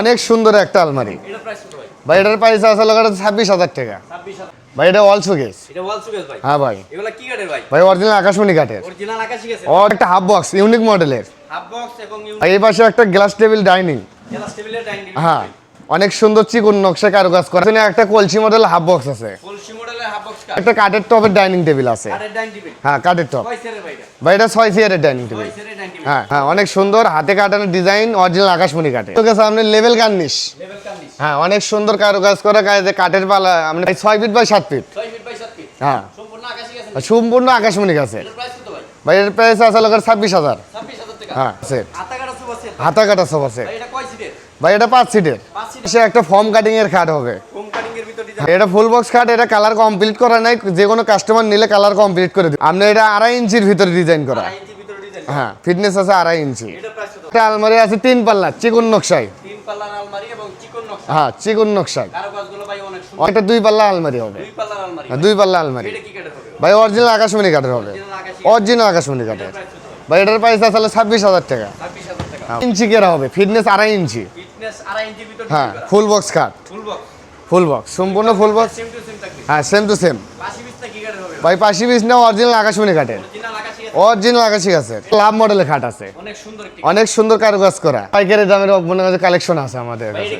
অনেক সুন্দর একটা আলমারি। ভাই? ভাই এটার প্রাইস আছে লোকের ছাব্বিশ হাজার টাকা। ভাই এটা অল শোকেস সুকেস হ্যাঁ ভাই। ভাই? অরিজিনাল আকাশমণি কাঠের। ও একটা হাফ বক্স ইউনিক মডেলের এই পাশে একটা গ্লাস টেবিল ডাইনিং হ্যাঁ। অনেক সুন্দর চিকুন নকশা কারুকাজ করা। একটা কলসি মডেল হাফ বক্স আছে। একটা কাঠের টপের ডাইনিং টেবিল আছে। হ্যাঁ কাঠের টপ। ভাই এটা ছয় চেয়ারের ডাইনিং টেবিল। হ্যাঁ হ্যাঁ অনেক সুন্দর হাতে কাটানো ডিজাইন অরিজিনাল আকাশমণি কাঠে তোকে সামনে লেভেল কার্নিশ হ্যাঁ অনেক সুন্দর কারুকাজ করা কাজে কাঠের পালা আমরা ছয় ফিট বাই সাত ফিট 6 ফিট বাই 7 ফিট হ্যাঁ। সম্পূর্ণ আকাশমণি প্রাইস ভাই? এর প্রাইস আছে লোকের ছাব্বিশ হাজার। 26000 টাকা? হ্যাঁ সেট হাতা কাটা আছে কাটা সব আছে ভাই এটা কয় সিটের ভাই এটা পাঁচ সিটের 5 সিট সে একটা ফর্ম কাটিং এর খাট হবে হোম কাটিং এর ভিতর ডিজাইন এটা ফুল বক্স খাট এটা কালার কমপ্লিট করা নাই যে কোনো কাস্টমার নিলে কালার কমপ্লিট করে দিবে। আপনি এটা আড়াই ইঞ্চির ভিতরে ডিজাইন করা। হ্যাঁ ফিটনেস আছে আড়াই ইঞ্চি। একটা আলমারি আছে তিন পাল্লা চিকুন নকশায়। হ্যাঁ চিকুন নকশায়। একটা দুই পাল্লা আলমারি হবে। দুই হ্যাঁ, দুই পাল্লা আলমারি। ভাই অরিজিনাল আকাশমণি কাঠের হবে। অরিজিনাল আকাশমণি। কাঠের ভাই এটার প্রাইস আসলে ছাব্বিশ হাজার টাকা। 26000 টাকা। ইঞ্চি কেরা হবে ফিটনেস আড়াই ইঞ্চি। হ্যাঁ ফুল বক্স খাট ফুল বক্স ফুল বক্স সম্পূর্ণ ফুল বক্স? হ্যাঁ সেম টু সেম ভাই পাশি পিস না অরিজিনাল আকাশমণি কাঠের। অরিজিনাল আকাশি আছে। ক্লাব মডেলের খাট আছে। অনেক সুন্দর একটি অনেক সুন্দর কারুকাজ করা। পাইকারি দামের মনে কালেকশন আছে আমাদের ভাই কাছে।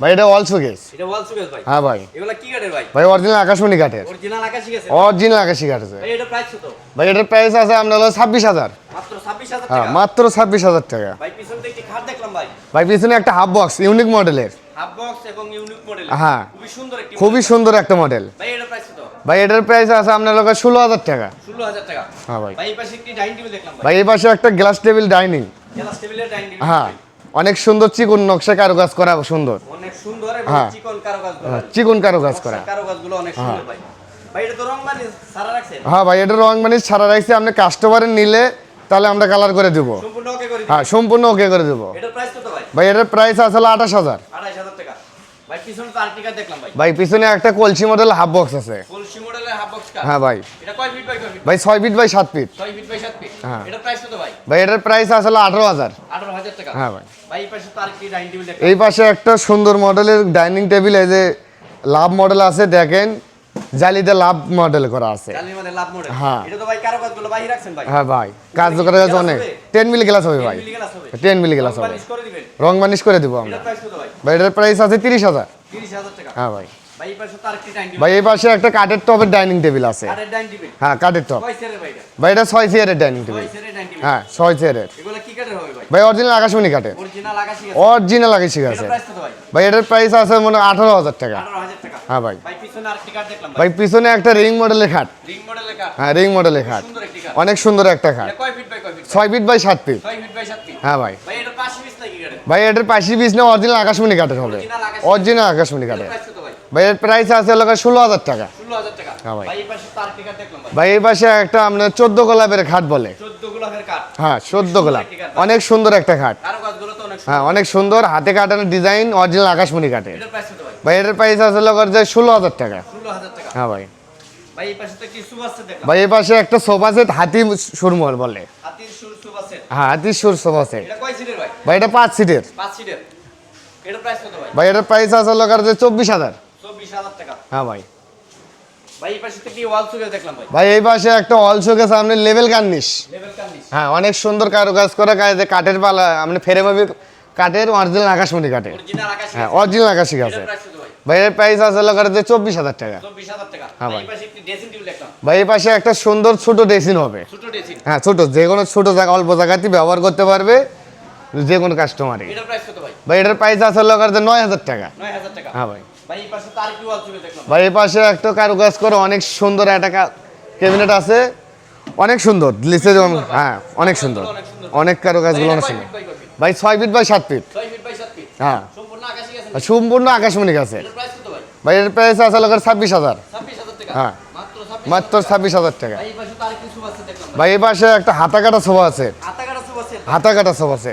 ভাই এটা অল শোকেস এটা ওয়াল সুকেস ভাই। হ্যাঁ ভাই। এগুলা কি কাঠের ভাই? ভাই অরিজিনাল আকাশমণি কাঠের। অরিজিনাল আকাশি গেছে। অরিজিনাল আকাশি ভাই এটা প্রাইস কত? ভাই এটার প্রাইস আছে আপনার হলো ছাব্বিশ হাজার। মাত্র 26000 হ্যাঁ টাকা? মাত্র ছাব্বিশ হাজার টাকা। ভাই পিছন একটি খাট দেখলাম ভাই। ভাই পিছনে একটা হাফ বক্স ইউনিক মডেলের হাফ বক্স এবং ইউনিক মডেল হ্যাঁ। খুবই সুন্দর একটি খুবই সুন্দর একটা মডেল ভাই এটা প্রাইস কত? ভাই এটার প্রাইস আছে আপনার লোকের ষোলো হাজার টাকা। 16000 টাকা। হ্যাঁ ভাই। ভাই এই পাশে একটি ডাইনিং টেবিল দেখলাম ভাই। ভাই এই পাশে একটা গ্লাস টেবিল ডাইনিং জেলা স্টেবিলের ডাইনিং হ্যাঁ। অনেক সুন্দর চিকন নকশা কারুকাজ করা সুন্দর। অনেক সুন্দর হ্যাঁ। চিকন কারুকাজ করা। হ্যাঁ, চিকুন কারুকাজ করা। কারুকাজগুলো অনেক সুন্দর ভাই। মানে সারা হ্যাঁ ভাই এটা রং মানে ছাড়া রাখছি। আপনি কাস্টমারের নিলে তাহলে আমরা কালার করে দেবো। হ্যাঁ সম্পূর্ণ ওকে করে দেবো। ভাই? এটার প্রাইস আসলে আঠাশ হাজার। ভাই পিছনে একটা কলসি মডেল হাফ বক্স আছে। হ্যাঁ ভাই। ভাই ছয় ফিট বাই সাত ফিট ফিট বাই 7 ফিট হ্যাঁ। কত ভাই? এটার প্রাইস আসলে আঠারো হাজার। 18000 টাকা। হ্যাঁ ভাই। এই পাশে একটা সুন্দর মডেলের ডাইনিং টেবিল এই যে লাভ মডেল আছে দেখেন জালিতে লাভ মডেল করা আছে। হ্যাঁ। হ্যাঁ ভাই কাজ অনেক টেন মিলি গ্লাস হবে। ভাই। টেন মিলি গ্লাস হবে। রং মানিশ করে দেবো আমরা। ভাই? এটার প্রাইস আছে তিরিশ হাজার। হ্যাঁ ভাই। ভাই এই পাশে একটা কাঠের টপের ডাইনিং টেবিল আছে। হ্যাঁ কাঠের টপ ভাই এটা ছয় চেয়ারের ডাইনিং টেবিল। হ্যাঁ ছয় চেয়ারের ভাই? অরিজিনাল আকাশমণি কাঠের। অরিজিনাল আকাশি আছে ভাই? এটার প্রাইস আছে মনে হয় আঠারো হাজার টাকা। হ্যাঁ ভাই। ভাই পিছনে একটা রিং মডেলের খাট। হ্যাঁ রিং মডেলের খাট। অনেক সুন্দর একটা খাট। ছয় ফিট বাই সাত ফিট 6 ফিট বাই 7 ফিট হ্যাঁ ভাই। ভাই এটার পাশি পিস না অরিজিনাল আকাশমণি কাঠের হবে। অরিজিনাল আকাশমণি। কাঠের। প্রাইস কত ভাই ভাই এর প্রাইস আছে লোকের ষোলো হাজার টাকা। 16000 টাকা। হ্যাঁ ভাই। এই পাশে একটা আপনার চোদ্দ গোলাপের খাট বলে। 14 গোলাপের কাঠ হ্যাঁ চোদ্দ গোলাপ। অনেক সুন্দর একটা খাট। কারুকাজগুলো তো অনেক সুন্দর। হ্যাঁ অনেক সুন্দর। হাতে কাটানো ডিজাইন অরিজিনাল আকাশমণি কত ভাই? এটার প্রাইস আছে লোকের যে ষোলো হাজার টাকা। 16000 টাকা। হ্যাঁ ভাই। ভাই এই পাশে তো একটি সুপার সেট দেখলাম ভাই পাশে একটা সোফা সেট হাতি সুরমল বলে। হ্যাঁ হাতি সুর সোফা সেট। এটা কয় সিটের ভাই? ভাই এটা পাঁচ সিটের। 5 সিটের। এটার প্রাইস কত ভাই? এটার প্রাইস আছে লোকের যে চব্বিশ হাজার। 24000 টাকা। হ্যাঁ ভাই। ভাই এই পাশে একটি অল শোকেস আপনি লেভেল কার্নিশ হ্যাঁ অনেক সুন্দর কারুকাজ করা কাজে কাঠের পালা আপনি ফেরে কাঠের অরিজিনাল আকাশমণি কাঠের। হ্যাঁ অরিজিনাল আকাশি প্রাইস আছে। যে চব্বিশ হাজার টাকা। 24000 হ্যাঁ ভাই ভাই। এই পাশে একটি সুন্দর ছোট ড্রেসিং হবে। হ্যাঁ ছোট যে কোনো ছোট জায়গা অল্প জায়গাতেই ব্যবহার করতে পারবে যে কোনো কত ভাই? এটার প্রাইস আছে নয় হাজার টাকা। হ্যাঁ ভাই। ভাই এই পাশে একটা কারুকাজ করে অনেক সুন্দর একটা ক্যাবিনেট আছে। অনেক সুন্দর লিসে যেমন হ্যাঁ অনেক সুন্দর। অনেক। অনেক কারুকাজগুলো অনেক সুন্দর। ভাই ছয় ফিট বাই সাত ফিট 6 ফিট বাই 7 ফিট হ্যাঁ। সম্পূর্ণ আছে আকাশমণি কত ভাই? এর প্রাইস আছে লোকের ছাব্বিশ হাজার। 26000 হ্যাঁ। মাত্র ছাব্বিশ হাজার টাকা। ভাই এই পাশে একটা হাতা কাটা সোফা আছে। হাতা কাটা সোফা আছে।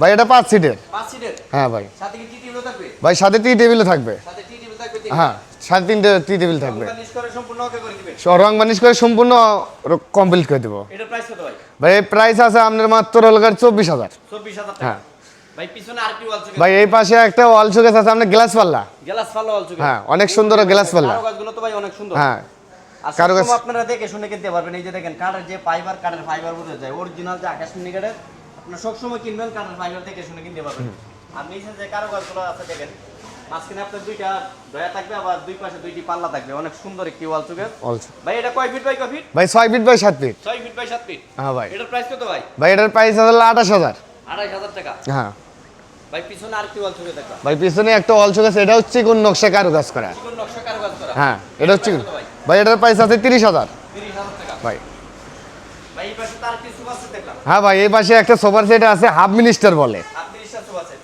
ভাই এটা পাঁচ সিটের হ্যাঁ ভাই। ভাই সাথে টি টেবিলও থাকবে। হ্যাঁ সাড়ে তিনটে টি টেবিল থাকবে। রং বানিশ করে সম্পূর্ণ কমপ্লিট করে দেবো। ভাই? প্রাইস আছে আপনার মাত্র হলকার চব্বিশ হাজার। চব্বিশ হাজার হ্যাঁ। ভাই এই পাশে একটা ওয়াল শোকেস আছে আপনার গ্লাস পাল্লা। গ্লাস চুকে হ্যাঁ অনেক সুন্দর গ্লাস পাল্লা। হ্যাঁ। আর কারুকাজ- সবসময় আপনারা দেখে শুনে কিনতে পারবেন। এই যে দেখেন কাঠের যে ফাইবার কাঠের ফাইবার বোঝা যায়। অরিজিনাল যে আকাশমণি কাঠের আপনারা সবসময় কিনবেন কাঠের ফাইবার দেখে শুনে কিনতে পারবেন। আর নিচে যে কারুকাজগুলো আছে দেখেন মাঝখানে আপনার দুইটা দয়া থাকবে আবার দুই পাশে দুইটি পাল্লা থাকবে। অনেক সুন্দর একটি ওয়াল চুকের ভাই এটা কয় ফিট বাই কয় ফিট ভাই ছয় ফিট বাই সাত ফিট ছয় ফিট বাই সাত ফিট হ্যাঁ ভাই। এটার প্রাইস কত ভাই? ভাই এটার প্রাইস আছে হলো আঠাশ হাজার। আড়াই হাজার টাকা? হ্যাঁ। ভাই পিছনে আরেকটি ওয়াল চুকে দেখলাম ভাই পিছনে একটা ওয়াল শোকেস এটা হচ্ছে কোন নকশা কারুকাজ করা। চিকন নকশা কারুকাজ করা। হ্যাঁ এটা হচ্ছে ভাই প্রাইস আছে তিরিশ হাজার। ভাই। হ্যাঁ ভাই, এই পাশে একটা সোফার সেট আছে হাফ মিনিস্টার বলে।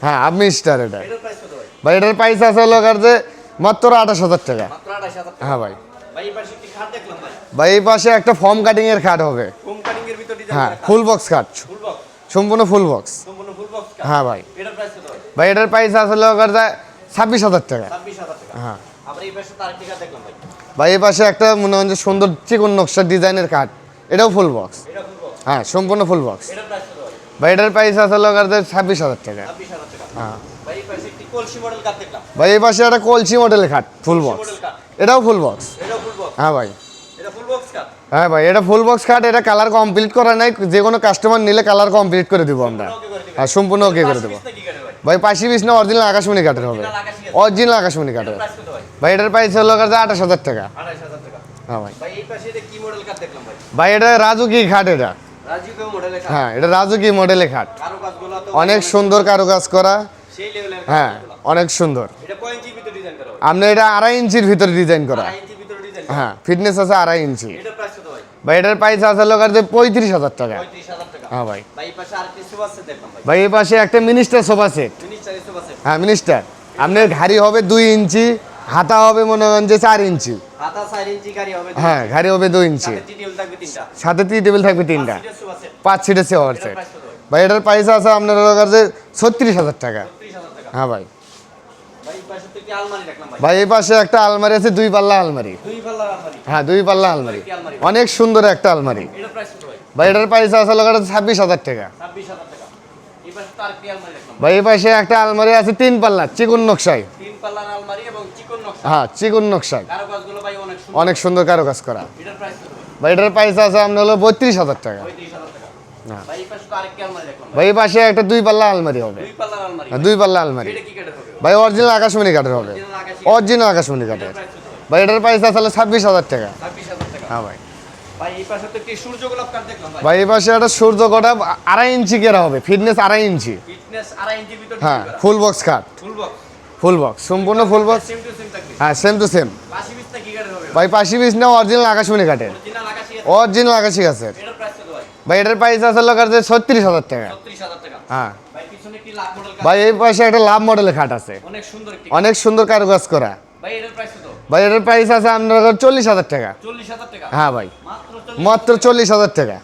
হ্যাঁ হাফ মিনিস্টার এটা। ভাই, এটার প্রাইস আছে হলো যে মাত্র আঠাশ হাজার টাকা। হ্যাঁ ভাই। ভাই, এই পাশে একটি ফর্ম কাটিং এর খাট হবে। হ্যাঁ ফুল বক্স খাট। সম্পূর্ণ ফুল বক্স হ্যাঁ ভাই। ভাই, এটার প্রাইস টাকা ছাব্বিশ হাজার টাকা। হ্যাঁ। ভাই। এই পাশে একটা মনে হয় যে সুন্দর চিকন নকশার ডিজাইনের কাঠ এটাও ফুল বক্স হ্যাঁ সম্পূর্ণ ফুল বক্স ভাই? এটার প্রাইস আছে হলো ছাব্বিশ হাজার টাকা। হ্যাঁ। ভাই এই পাশে একটি কলসি মডেল খাট ফুল বক্স এটাও ফুল বক্স হ্যাঁ ভাই। হ্যাঁ ভাই এটা ফুল বক্স খাট এটা কালার কমপ্লিট করা নাই যে কোনো কাস্টমার নিলে কালার কমপ্লিট করে দেবো আমরা। হ্যাঁ সম্পূর্ণ ওকে করে দেবো। ভাই পাশি বিশ না অরিজিনাল আকাশমণি কাঠের হবে। অরিজিনাল আকাশমণি কাঠের। ভাই? এটার প্রাইস হলো আঠাশ হাজার টাকা। হ্যাঁ ভাই। ভাই এটা মডেল রাজুকি খাট এটা। হ্যাঁ এটা রাজুকি মডেলের খাট। অনেক সুন্দর কারুকাজ করা। হ্যাঁ অনেক সুন্দর। এটা কয় ইঞ্চির ভিতরে ডিজাইন করা আপনার এটা আড়াই ইঞ্চির ভিতরে ডিজাইন করা। হ্যাঁ ফিটনেস আছে আড়াই ইঞ্চি। ভাই এটার প্রাইস আছে যে পঁয়ত্রিশ হাজার টাকা। হ্যাঁ ভাই। ভাই এই পাশে একটা মিনিস্টার সোফা সেট হ্যাঁ মিনিস্টার আপনার ঘাড়ি হবে দুই ইঞ্চি হাতা হবে মনে করেন যে চার ইঞ্চি। হ্যাঁ ঘাড়ি হবে দুই ইঞ্চি। সাথে টি টেবিল থাকবে তিনটা। পাঁচ সিটের সেওয়ার সেট ভাই এটার প্রাইস আছে আপনার কাছে ছত্রিশ হাজার টাকা। হ্যাঁ ভাই এই পাশে তো কি আলমারি দেখলাম ভাই? এই পাশে একটা আলমারি আছে দুই পাল্লা আলমারি। হ্যাঁ দুই পাল্লা আলমারি। অনেক সুন্দর একটা আলমারি। ভাই? এটার প্রাইস আছে লোকের ছাব্বিশ হাজার টাকা। ভাই? এই পাশে একটা আলমারি আছে তিন পাল্লা চিকুন নকশায়। তিন পাল্লার আলমারি এবং চিকন নকশা। হ্যাঁ চিকুন নকশায়। অনেক সুন্দর। করা। এটার প্রাইস ভাই? এটার প্রাইস আছে আপনার হলো বত্রিশ হাজার টাকা। ভাই এই পাশে একটা দুই পাল্লা আলমারি হবে। দুই হ্যাঁ, দুই পাল্লা আলমারি। ভাই অরিজিনাল আকাশমণি কাঠের হবে। অরিজিনাল আকাশমণি। কাঠের। ভাই এটার প্রাইস আসলে ছাব্বিশ হাজার টাকা। ছাব্বিশ হাজার টাকা। হ্যাঁ ভাই। এই পাশে সূর্য গোলাপ একটা সূর্য আড়াই ইঞ্চি কেরা হবে। ফিটনেস আড়াই ইঞ্চি। হ্যাঁ ফুল বক্স ফুল বক্স সম্পূর্ণ ফুল বক্স হ্যাঁ সেম টু সেম ভাই পাশি না অরিজিনাল আকাশমণি কাঠের। অরিজিনাল আকাশি গাছের ভাই? এটার প্রাইস টাকা। ছত্রিশ হাজার টাকা। হ্যাঁ। ভাই এই পাশে একটা লাভ মডেলের খাট আছে। অনেক সুন্দর একটি অনেক সুন্দর কারুকাজ করা। ভাই এটার প্রাইস কত? ভাই এটার প্রাইস আছে আপনার চল্লিশ হাজার টাকা। হ্যাঁ ভাই। মাত্র চল্লিশ হাজার টাকা।